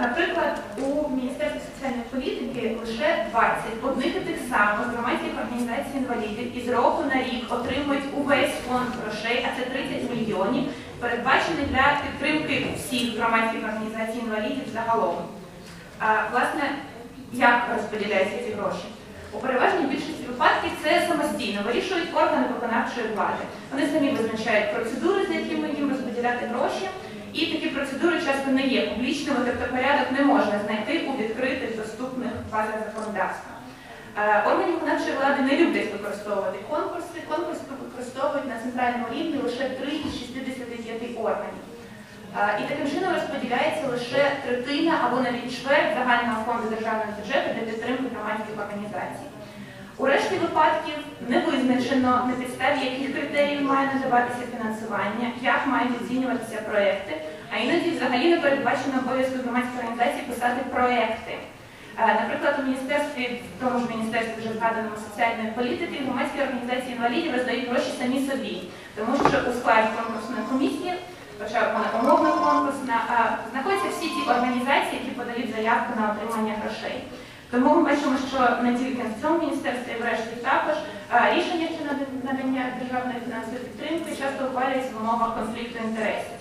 Наприклад, у Міністерстві соціальної політики лише 20 одних і тих самих громадських організацій інвалідів із року на рік отримують увесь фонд грошей, а це 30 мільйонів, передбачений для підтримки всіх громадських організацій інвалідів загалом. А, власне, як розподіляються ці гроші? У переважній більшості випадків це самостійно вирішують органи виконавчої влади. Вони самі визначають процедури, за якими їм розподіляти гроші, і такі процедури часто не є публічними, тобто порядок не можна знайти у відкритих доступних базах законодавства. Е, Органи виконавчої влади не люблять використовувати конкурси. Конкурси використовують на центральному рівні лише 3 із 65 органів. Е, І таким чином розподіляється лише третина або навіть чверть загального фонду державного бюджету для підтримки громадських організацій. Випадків не визначено на підставі яких критеріїв має надаватися фінансування, як мають оцінюватися проекти, а іноді взагалі не передбачено обов'язку громадської організації писати проекти. Е, Наприклад, у міністерстві, в тому ж міністерстві вже згаданому соціальної політики, громадські організації інвалідів роздають гроші самі собі, тому що у складі конкурсної комісії, хоча вона умовно конкурсна, знаходяться всі ті організації, які подають заявку на отримання грошей. Тому ми бачимо, що не тільки в цьому міністерстві, і врешті також рішення щодо надання державної фінансової підтримки часто ухвалюється в умовах конфлікту інтересів.